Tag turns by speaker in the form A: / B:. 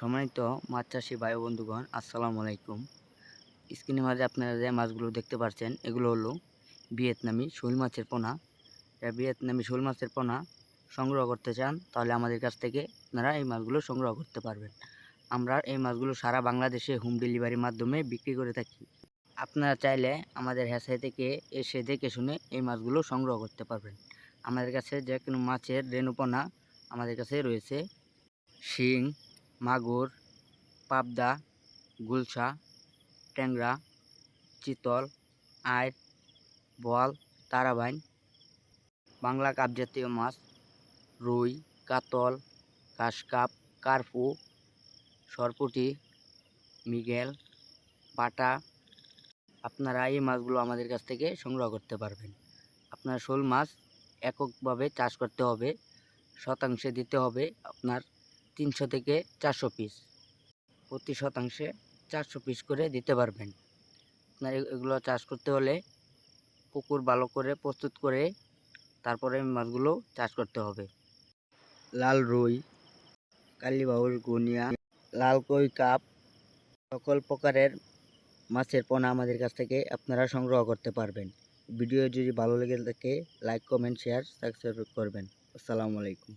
A: সম্মানিত মাছ চাষি ভাই বন্ধুগণ, আসসালামু আলাইকুম। স্ক্রিনের মাঝে আপনারা যে মাছগুলো দেখতে পাচ্ছেন, এগুলো হলো ভিয়েতনামি শোল মাছের পোনা। এই ভিয়েতনামি শোল মাছের পোনা সংগ্রহ করতে চান, তাহলে আমাদের কাছ থেকে আপনারা এই মাছগুলো সংগ্রহ করতে পারবেন। আমরা এই মাছগুলো সারা বাংলাদেশে হোম ডেলিভারির মাধ্যমে বিক্রি করে থাকি। আপনারা চাইলে আমাদের হ্যাসাই থেকে এসে দেখে শুনে এই মাছগুলো সংগ্রহ করতে পারবেন। আমাদের কাছে যে কোনো মাছের রেণুপোনা আমাদের কাছে রয়েছে। শিং মাগুর, পাবদা, গুলশা, ট্যাংরা, চিতল আইট বল তারাবাইন, বাংলা কাপ জাতীয় মাছ, রুই, কাতল কাশকাপ কার্পু, সরপুটি, মিগেল, বাটা। আপনারা এই মাছগুলো আমাদের কাছ থেকে সংগ্রহ করতে পারবেন। আপনার শোল মাছ এককভাবে চাষ করতে হবে, শতাংশে দিতে হবে আপনার তিনশো থেকে চারশো পিস প্রতি শতাংশে চারশো পিস করে দিতে পারবেন। আপনার এগুলো চাষ করতে হলে পুকুর ভালো করে প্রস্তুত করে তারপরে মাছগুলো চাষ করতে হবে। লাল রুই কালীবাউল গুনিয়া, লাল কই কাপ সকল প্রকারের মাছের পোনা আমাদের কাছ থেকে আপনারা সংগ্রহ করতে পারবেন। ভিডিও যদি ভালো লেগে থাকে লাইক কমেন্ট শেয়ার সাবস্ক্রাইব করবেন। আসসালামু আলাইকুম।